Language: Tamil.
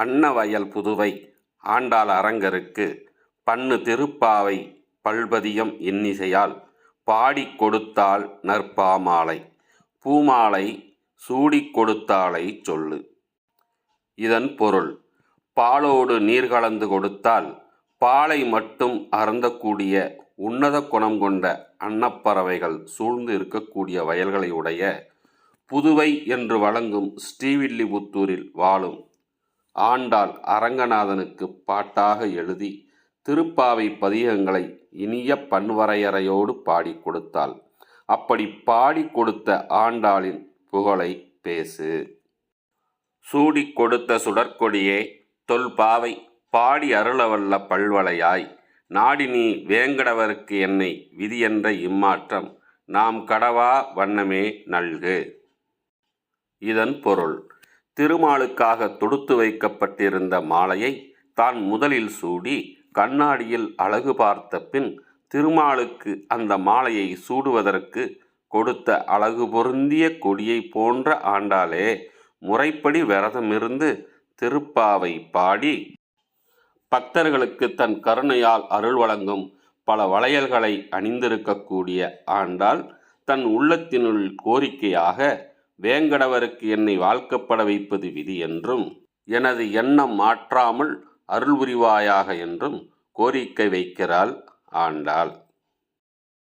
அன்னவயல் புதுவை ஆண்டாள் அரங்கருக்கு பண்ணு திருப்பாவை பல்பதியம் இன்னிசையால் பாடிக் கொடுத்தாள் நற்பாமாலை பூமாலை சூடிக் கொடுத்தாளை சொல்லு. இதன் பொருள் பாலோடு நீர் கலந்து கொடுத்தால் பாலை மட்டும் அருந்தக்கூடிய உன்னத குணம் கொண்ட அன்னப்பறவைகள் சூழ்ந்து இருக்கக்கூடிய வயல்களை உடைய புதுவை என்று வழங்கும் ஸ்ரீவில்லிபுத்தூரில் வாழும் ஆண்டாள் அரங்கநாதனுக்கு பாட்டாக எழுதி திருப்பாவை பதிகங்களை இனிய பன்வரையறையோடு பாடிக் கொடுத்தாள். அப்படி பாடிக் கொடுத்த ஆண்டாளின் புகழை பேசு. சூடிக் கொடுத்த சுடற்கொடியே தொல்பாவை பாடி அருளவல்ல பல்வளையாய். நாடி நீ வேங்கடவருக்கு என்னை விதியென்ற இம்மாற்றம் நாம் கடவா வண்ணமே நல்கு. இதன் பொருள் திருமாலுக்காக தொடுத்து வைக்கப்பட்டிருந்த மாலையை தான் முதலில் சூடி கண்ணாடியில் அழகு பார்த்த பின் திருமாலுக்கு அந்த மாலையை சூடுவதற்கு கொடுத்த அழகு பொருந்திய கொடியை போன்ற ஆண்டாலே முறைப்படி விரதமிருந்து திருப்பாவை பாடி பக்தர்களுக்கு தன் கருணையால் அருள் வழங்கும் பல வளையல்களை அணிந்திருக்கக்கூடிய ஆண்டாள் தன் உள்ளத்தினுள் கோரிக்கையாக வேங்கடவருக்கு என்னை வாழ்க்கப்பட வைப்பது விதி என்றும் எனது எண்ணம் மாற்றாமல் அருள் புரிவாயாக என்றும் கோரிக்கை வைக்கிறாள் ஆண்டாள்.